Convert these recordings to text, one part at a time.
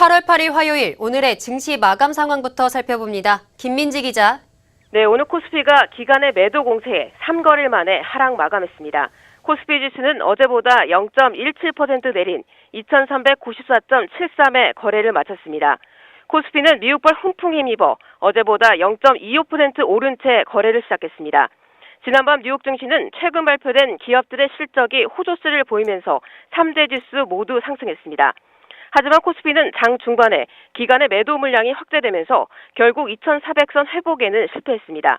8월 8일 화요일 오늘의 증시 마감 상황부터 살펴봅니다. 김민지 기자. 네, 오늘 코스피가 기간의 매도 공세에 3거래일 만에 하락 마감했습니다. 코스피 지수는 어제보다 0.17% 내린 2394.73의 거래를 마쳤습니다. 코스피는 미국발 훈풍 힘입어 어제보다 0.25% 오른 채 거래를 시작했습니다. 지난밤 뉴욕 증시는 최근 발표된 기업들의 실적이 호조세를 보이면서 3대 지수 모두 상승했습니다. 하지만 코스피는 장 중반에 기간의 매도 물량이 확대되면서 결국 2,400선 회복에는 실패했습니다.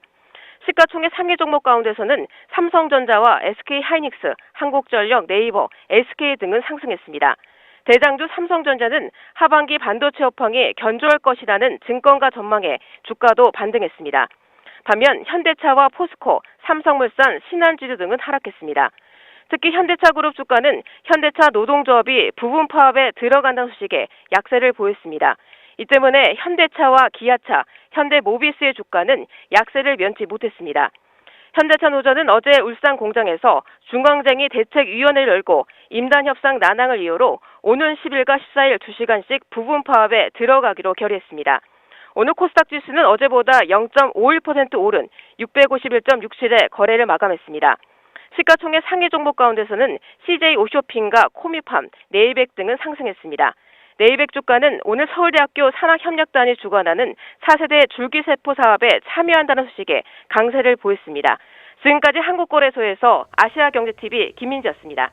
시가총액 상위 종목 가운데서는 삼성전자와 SK하이닉스, 한국전력, 네이버, SK 등은 상승했습니다. 대장주 삼성전자는 하반기 반도체 업황이 견조할 것이라는 증권가 전망에 주가도 반등했습니다. 반면 현대차와 포스코, 삼성물산, 신한지주 등은 하락했습니다. 특히 현대차 그룹 주가는 현대차 노동조합이 부분 파업에 들어간다는 소식에 약세를 보였습니다. 이 때문에 현대차와 기아차, 현대모비스의 주가는 약세를 면치 못했습니다. 현대차 노조는 어제 울산 공장에서 중앙쟁의 대책위원회를 열고 임단 협상 난항을 이유로 오는 10일과 14일 2시간씩 부분 파업에 들어가기로 결의했습니다. 오늘 코스닥 지수는 어제보다 0.51% 오른 651.67에 거래를 마감했습니다. 시가총액 상위 종목 가운데서는 CJ 오쇼핑과 코미팜, 네이백 등은 상승했습니다. 네이백 주가는 오늘 서울대학교 산학협력단이 주관하는 4세대 줄기세포 사업에 참여한다는 소식에 강세를 보였습니다. 지금까지 한국거래소에서 아시아경제TV 김민지였습니다.